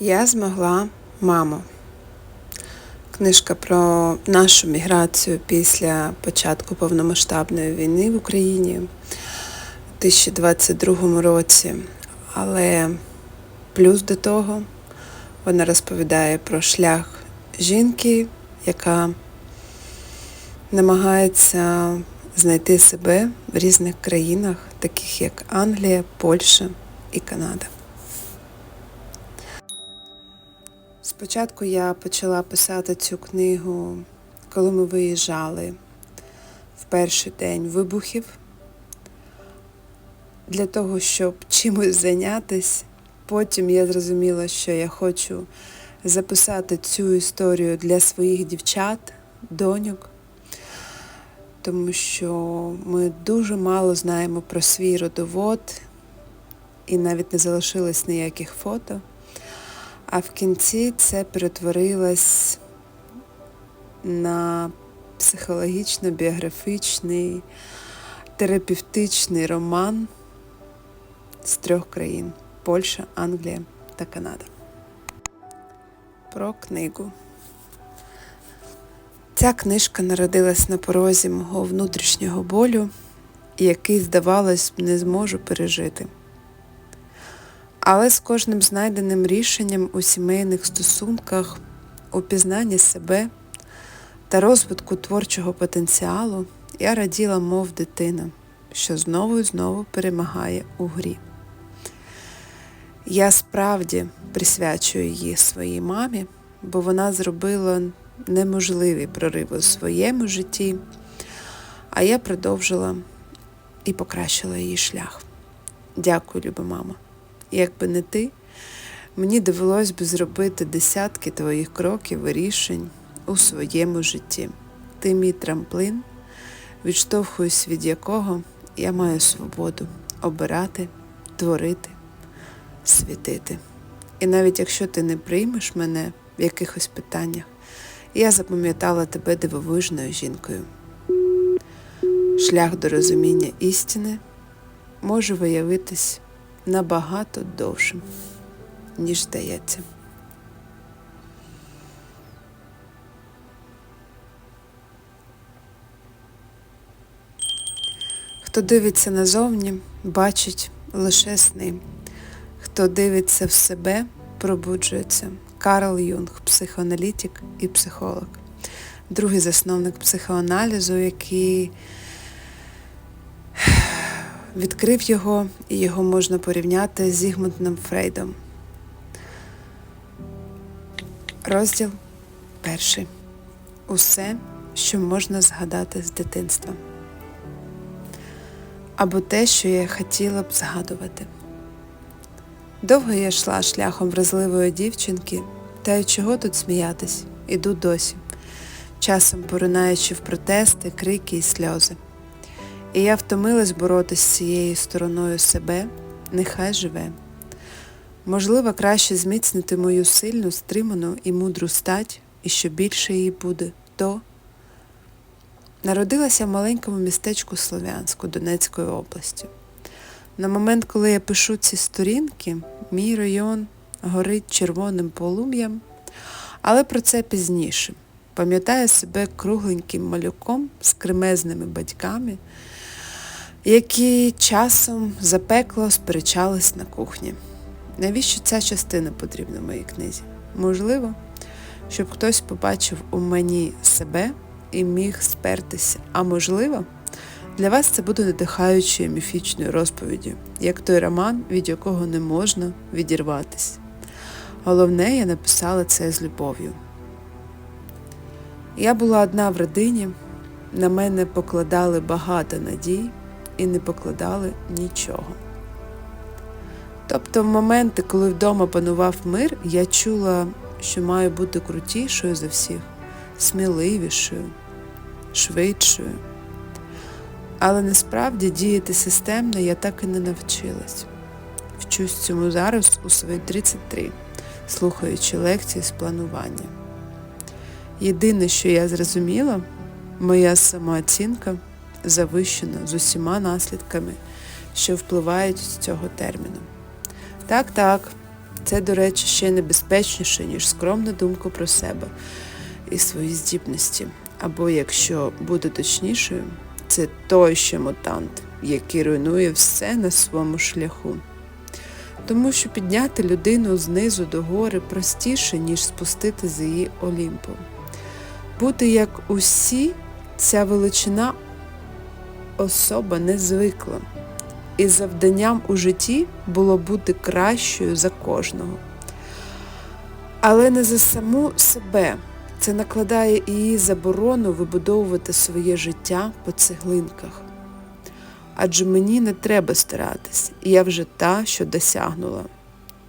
Я змогла мамо. Книжка про нашу міграцію після початку повномасштабної війни в Україні у 2022 році. Але плюс до того вона розповідає про шлях жінки, яка намагається знайти себе в різних країнах, таких як Англія, Польща і Канада. Спочатку я почала писати цю книгу, коли ми виїжджали в перший день вибухів, для того, щоб чимось зайнятися. Потім я зрозуміла, що я хочу записати цю історію для своїх дівчат, доньок, тому що ми дуже мало знаємо про свій родовод і навіть не залишилось ніяких фото. А в кінці це перетворилось на психологічно-біографічний, терапевтичний роман з трьох країн Польща, Англія та Канада. Про книгу. Ця книжка народилась на порозі мого внутрішнього болю, який, здавалось, не зможу пережити. Але з кожним знайденим рішенням у сімейних стосунках, у пізнанні себе та розвитку творчого потенціалу я раділа, мов дитина, що знову і знову перемагає у грі. Я справді присвячую її своїй мамі, бо вона зробила неможливий прорив у своєму житті, а я продовжила і покращила її шлях. Дякую, люба мама. Якби не ти, мені довелось би зробити десятки твоїх кроків і рішень у своєму житті. Ти мій трамплин, відштовхуюсь від якого я маю свободу обирати, творити, світити. І навіть якщо ти не приймеш мене в якихось питаннях, я запам'ятала тебе дивовижною жінкою. Шлях до розуміння істини може виявитись набагато довшим, ніж здається. Хто дивиться назовні, бачить лише сни. Хто дивиться в себе, пробуджується. Карл Юнг, психоаналітик і психолог, другий засновник психоаналізу, який відкрив його, і його можна порівняти з Зігмундом Фрейдом. Розділ перший. Усе, що можна згадати з дитинства. Або те, що я хотіла б згадувати. Довго я йшла шляхом вразливої дівчинки, та й чого тут сміятись, іду досі, часом поринаючи в протести, крики і сльози. І я втомилась боротися з цією стороною себе, нехай живе. Можливо, краще зміцнити мою сильну, стриману і мудру стать, і що більше її буде, то народилася в маленькому містечку Слов'янську Донецької області. На момент, коли я пишу ці сторінки, мій район горить червоним полум'ям, але про це пізніше. Пам'ятаю себе кругленьким малюком з кремезними батьками, які часом запекло сперечались на кухні. Навіщо ця частина потрібна моїй книзі? Можливо, щоб хтось побачив у мені себе і міг спертися, а можливо, для вас це буде надихаючою міфічною розповіддю, як той роман, від якого не можна відірватися. Головне, я написала це з любов'ю. Я була одна в родині, на мене покладали багато надій і не покладали нічого. Тобто в моменти, коли вдома панував мир, я чула, що маю бути крутішою за всіх, сміливішою, швидшою. Але насправді діяти системно я так і не навчилась. Вчусь цьому зараз у свої 33, слухаючи лекції з планування. Єдине, що я зрозуміла, моя самооцінка завищена з усіма наслідками, що впливають з цього терміну. Так, так, Це, до речі, ще небезпечніше, ніж скромна думка про себе і свої здібності. Або, якщо бути точнішою, це той ще мутант, який руйнує все на своєму шляху. Тому що підняти людину знизу до гори простіше, ніж спустити з її Олімпу. Бути як усі, ця величина особа не звикла, і завданням у житті було бути кращою за кожного. Але не за саму себе. Це накладає її заборону вибудовувати своє життя по цеглинках. Адже мені не треба старатись, я вже та, що досягнула.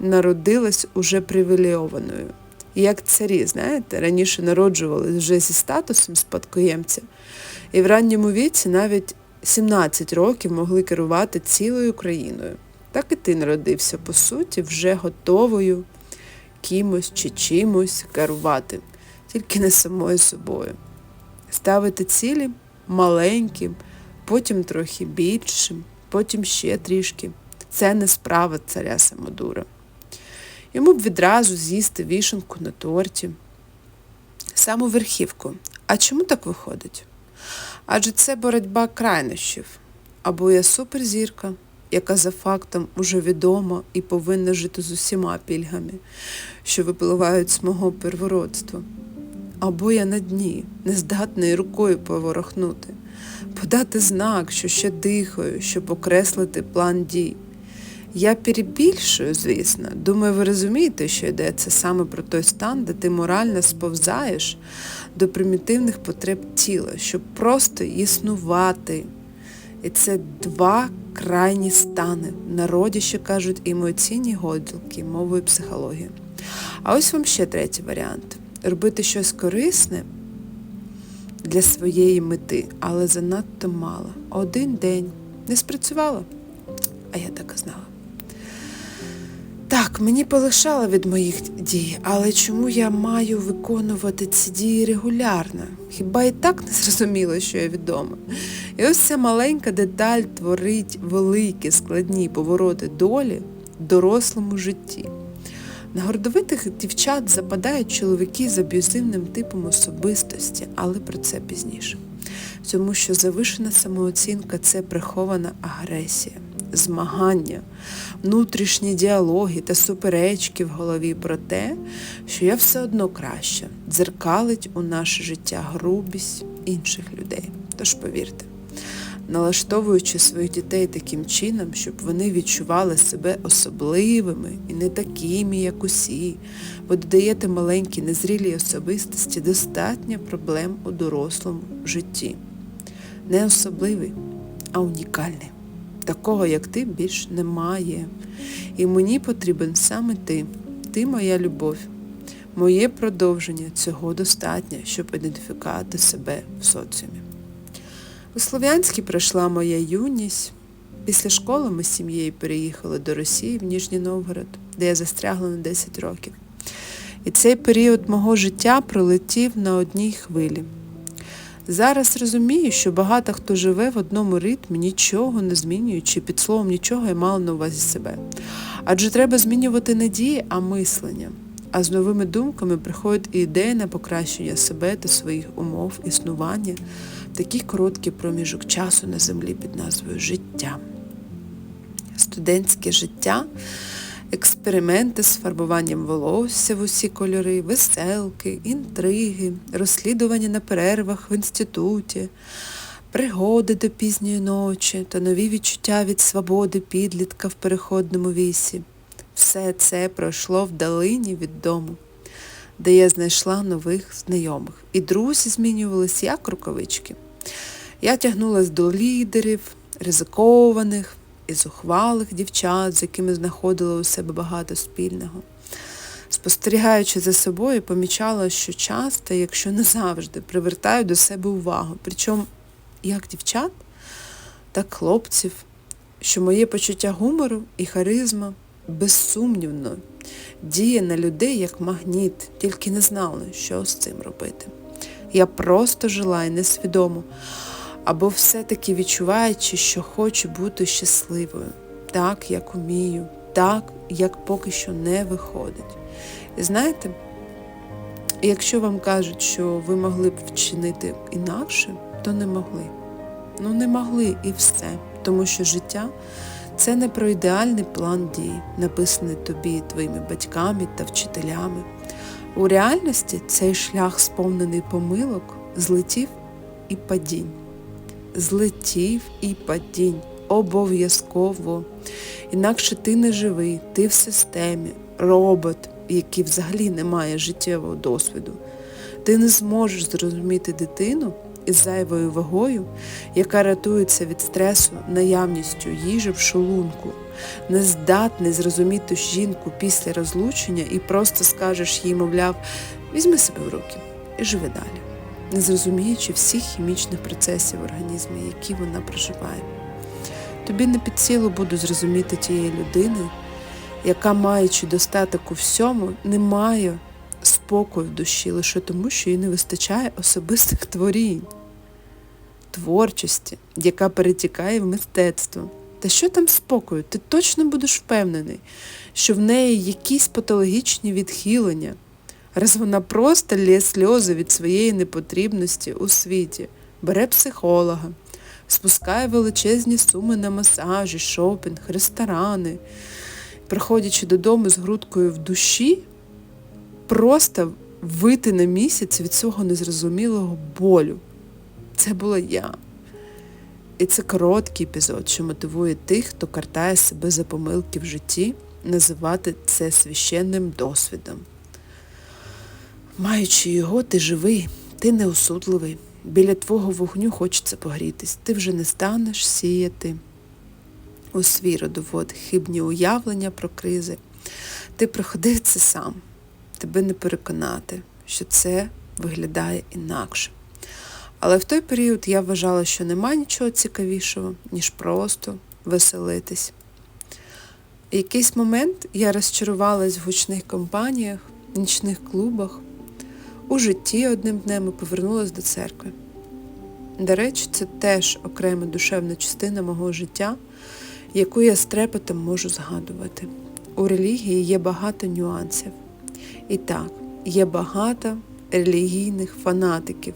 Народилась уже привілейованою. Як царі, знаєте, раніше народжувались вже зі статусом спадкоємця, і в ранньому віці навіть 17 років могли керувати цілою країною. Так і ти народився, по суті, вже готовою кимось чи чимось керувати, тільки не самою собою. Ставити цілі маленьким, потім трохи більшим, потім ще трішки. Це не справа царя Самодура. Йому б відразу з'їсти вішенку на торті, саму верхівку. А чому так виходить? Адже це боротьба крайнощів. Або я суперзірка, яка за фактом уже відома і повинна жити з усіма пільгами, що випливають з мого первородства. Або я на дні, не здатна рукою поворохнути, подати знак, що ще дихаю, щоб окреслити план дій. Я перебільшую, звісно. Думаю, ви розумієте, що йдеться саме про той стан, де ти морально сповзаєш до примітивних потреб тіла, щоб просто існувати. І це два крайні стани. В народі ще кажуть емоційні годілки мовою психології. А ось вам ще третій варіант. Робити щось корисне для своєї мети, але занадто мало. Один день не спрацювало, а я так і знала. Так, мені полишало від моїх дій, але чому я маю виконувати ці дії регулярно? Хіба і так не зрозуміло, що я відома? І ось ця маленька деталь творить великі складні повороти долі в дорослому житті. На гордовитих дівчат западають чоловіки з аб'юзивним типом особистості, але про це пізніше. Тому що завишена самооцінка це прихована агресія, змагання, внутрішні діалоги та суперечки в голові про те, що я все одно краща, дзеркалить у наше життя грубість інших людей. Тож повірте, налаштовуючи своїх дітей таким чином, щоб вони відчували себе особливими і не такими, як усі, бо додаєте маленькі незрілі особистості достатньо проблем у дорослому житті. Не особливий, а унікальний. Такого, як ти, більш немає. І мені потрібен саме ти. Ти моя любов. Моє продовження цього достатньо, щоб ідентифікувати себе в соціумі. У Слов'янській пройшла моя юність. Після школи ми з сім'єю переїхали до Росії в Ніжній Новгород, де я застрягла на 10 років. І цей період мого життя пролетів на одній хвилі. Зараз розумію, що багато хто живе в одному ритмі, нічого не змінюючи, під словом нічого я мала на увазі себе. Адже треба змінювати не дії, а мислення. А з новими думками приходить і ідея на покращення себе та своїх умов існування такий короткий проміжок часу на землі під назвою життя. Студентське життя, експерименти з фарбуванням волосся в усі кольори, веселки, інтриги, розслідування на перервах в інституті, пригоди до пізньої ночі та нові відчуття від свободи підлітка в переходному вісі. Все це пройшло в далині від дому, де я знайшла нових знайомих. І друзі змінювалися як рукавички. Я тягнулася до лідерів, ризикованих і зухвалих дівчат, з якими знаходила у себе багато спільного. Спостерігаючи за собою, помічала, що часто, якщо не завжди, привертаю до себе увагу. Причому як дівчат, так хлопців, що моє почуття гумору і харизма безсумнівно діє на людей як магніт, тільки не знала, що з цим робити. Я просто жила і несвідомо, або все-таки відчуваючи, що хочу бути щасливою, так, як умію, так, як поки що не виходить. І знаєте, якщо вам кажуть, що ви могли б вчинити інакше, то не могли. Ну не могли і все. Тому що життя це не про ідеальний план дій, написаний тобі, твоїми батьками та вчителями. У реальності цей шлях, сповнений помилок, злетів і падінь. Злетів і падінь. Обов'язково. Інакше ти не живий, ти в системі, робот, який взагалі не має життєвого досвіду. Ти не зможеш зрозуміти дитину із зайвою вагою, яка рятується від стресу наявністю їжі в шлунку, не здатний зрозуміти жінку після розлучення і просто скажеш їй, мовляв, візьми себе в руки і живи далі, не зрозуміючи всіх хімічних процесів в організмі, які вона проживає. Тобі не під силу буду зрозуміти тієї людини, яка, маючи достаток у всьому, не має спокою в душі лише тому, що їй не вистачає особистих творінь, творчості, яка перетікає в мистецтво. Та що там спокою? Ти точно будеш впевнений, що в неї якісь патологічні відхилення, раз вона просто лє сльози від своєї непотрібності у світі, бере психолога, спускає величезні суми на масажі, шопінг, ресторани, приходячи додому з грудкою в душі, просто вийти на місяць від цього незрозумілого болю. Це була я. І це короткий епізод, що мотивує тих, хто картає себе за помилки в житті, називати це священним досвідом. Маючи його, ти живий, ти неосудливий. Біля твого вогню хочеться погрітись. Ти вже не станеш сіяти у свій родовод хибні уявлення про кризи. Ти проходив це сам. Тебе не переконати, що це виглядає інакше. Але в той період я вважала, що нема нічого цікавішого, ніж просто веселитись. Якийсь момент я розчарувалась в гучних компаніях, нічних клубах, у житті одним днем і повернулася до церкви. До речі, це теж окрема душевна частина мого життя, яку я з трепетом можу згадувати. У релігії є багато нюансів. І так, є багато релігійних фанатиків.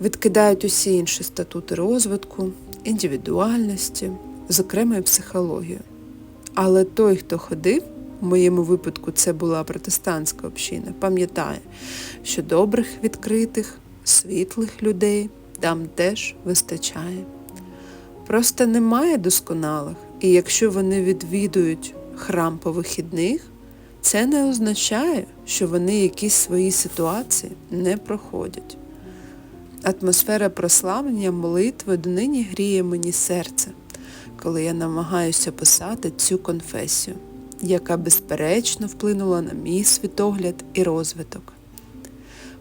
Відкидають усі інші статути розвитку, індивідуальності, зокрема і психологію. Але той, хто ходив, в моєму випадку це була протестантська община, пам'ятає, що добрих, відкритих, світлих людей там теж вистачає. Просто немає досконалих, і якщо вони відвідують храм по вихідних, це не означає, що вони якісь свої ситуації не проходять. Атмосфера прославлення молитви донині гріє мені серце, коли я намагаюся писати цю конфесію, яка безперечно вплинула на мій світогляд і розвиток.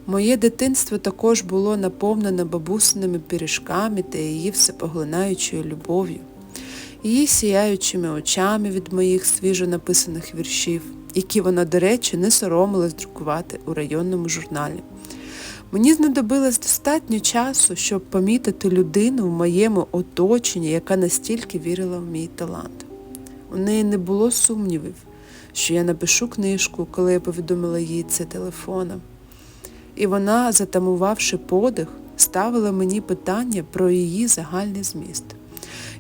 Моє дитинство також було наповнене бабусиними пиріжками та її всепоглинаючою любов'ю, її сіяючими очами від моїх свіжо написаних віршів, які вона, до речі, не соромилась друкувати у районному журналі. Мені знадобилось достатньо часу, щоб помітити людину в моєму оточенні, яка настільки вірила в мій талант. У неї не було сумнівів, що я напишу книжку, коли я повідомила їй це телефоном. І вона, затамувавши подих, ставила мені питання про її загальний зміст.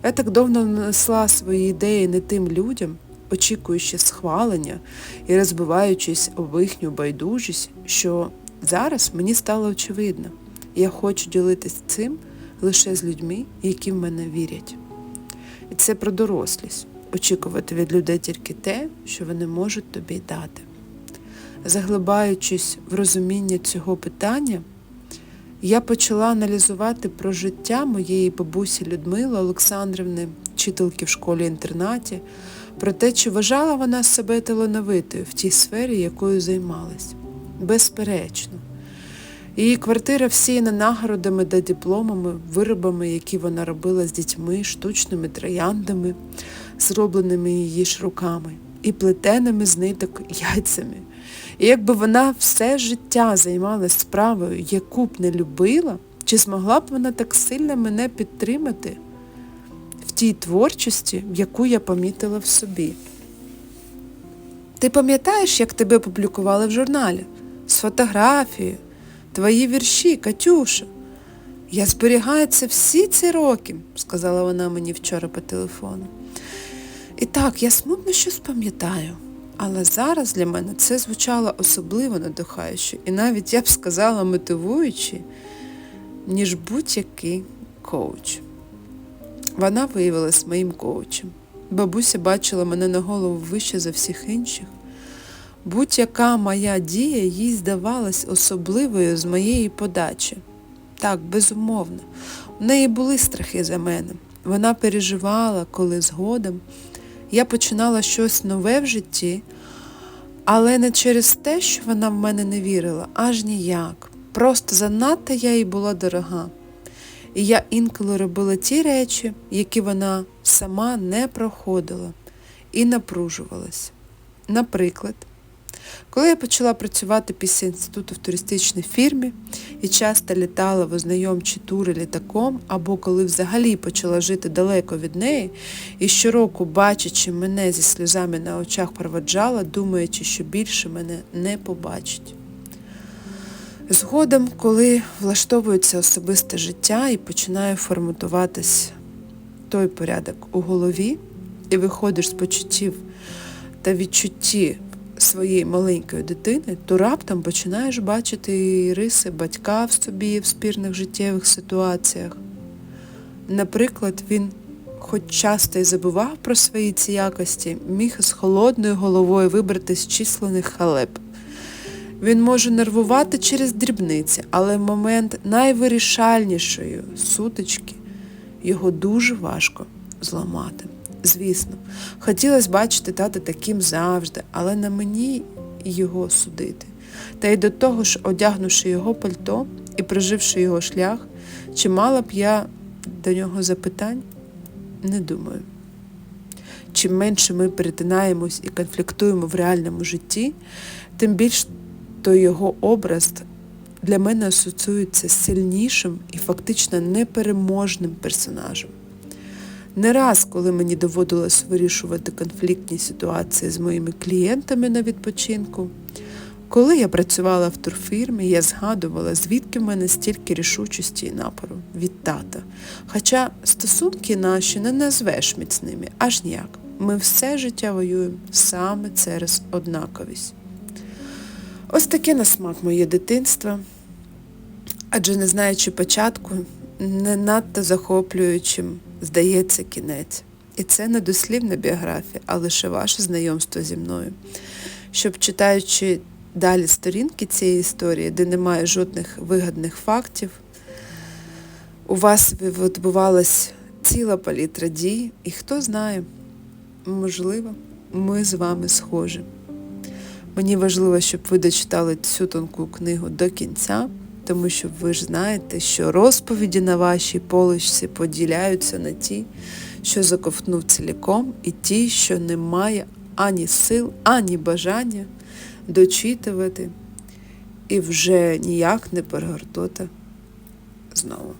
Я так давно несла свої ідеї не тим людям, очікуючи схвалення і розбиваючись об їхню байдужість, що зараз мені стало очевидно, я хочу ділитись цим лише з людьми, які в мене вірять. І це про дорослість очікувати від людей тільки те, що вони можуть тобі дати. Заглибаючись в розуміння цього питання, я почала аналізувати про життя моєї бабусі Людмили Олександрівни, вчительки в школі-інтернаті, про те, чи вважала вона себе талановитою в тій сфері, якою займалась. Безперечно. Її квартира всіяна нагородами та дипломами, виробами, які вона робила з дітьми, штучними трояндами, зробленими її ж руками, і плетеними з ниток яйцями. І якби вона все життя займалась справою, яку б не любила, чи змогла б вона так сильно мене підтримати в тій творчості, яку я помітила в собі. Ти пам'ятаєш, як тебе публікували в журналі? З фотографією, твої вірші, Катюша. Я зберігаю це всі ці роки, сказала вона мені вчора по телефону. І так, я смутно щось пам'ятаю, але зараз для мене це звучало особливо надихаюче і навіть я б сказала мотивуюче, ніж будь-який коуч. Вона виявилась моїм коучем. Бабуся бачила мене на голову вище за всіх інших. Будь-яка моя дія їй здавалась особливою з моєї подачі. Так, безумовно. У неї були страхи за мене. Вона переживала, коли згодом я починала щось нове в житті, але не через те, що вона в мене не вірила, аж ніяк. Просто занадто я їй була дорога. І я інколи робила ті речі, які вона сама не проходила і напружувалась. Наприклад, коли я почала працювати після інституту в туристичній фірмі і часто літала в ознайомчі тури літаком, або коли взагалі почала жити далеко від неї, і щороку, бачачи мене зі сльозами на очах, проводжала, думаючи, що більше мене не побачить. Згодом, коли влаштовується особисте життя і починає форматуватись той порядок у голові, і виходиш з почуттів та відчутті своєї маленької дитини, то раптом починаєш бачити риси батька в собі в спірних життєвих ситуаціях. Наприклад, він, хоч часто й забував про свої ці якості, міг з холодною головою вибрати з численних халеп. Він може нервувати через дрібниці, але в момент найвирішальнішої сутички його дуже важко зламати. Звісно, хотілося бачити тата таким завжди, але на мені його судити. Та й до того ж, одягнувши його пальто і проживши його шлях, чи мала б я до нього запитань? Не думаю. Чим менше ми перетинаємось і конфліктуємо в реальному житті, тим більш то його образ для мене асоціюється з сильнішим і фактично непереможним персонажем. Не раз, коли мені доводилось вирішувати конфліктні ситуації з моїми клієнтами на відпочинку, коли я працювала в турфірмі, я згадувала, звідки в мене стільки рішучості і напору від тата. Хоча стосунки наші не назвеш міцними, аж ніяк. Ми все життя воюємо саме через однаковість. Ось таке на смак моє дитинство, адже не знаючи початку, не надто захоплюючим здається кінець. І це не дослівна біографія, а лише ваше знайомство зі мною. Щоб читаючи далі сторінки цієї історії, де немає жодних вигадних фактів, у вас відбувалась ціла палітра дій, і хто знає, можливо, ми з вами схожі. Мені важливо, щоб ви дочитали цю тонку книгу до кінця, тому що ви ж знаєте, що розповіді на вашій поличці поділяються на ті, що заковтнув ціліком, і ті, що не має ані сил, ані бажання дочитувати і вже ніяк не перегортоти знову.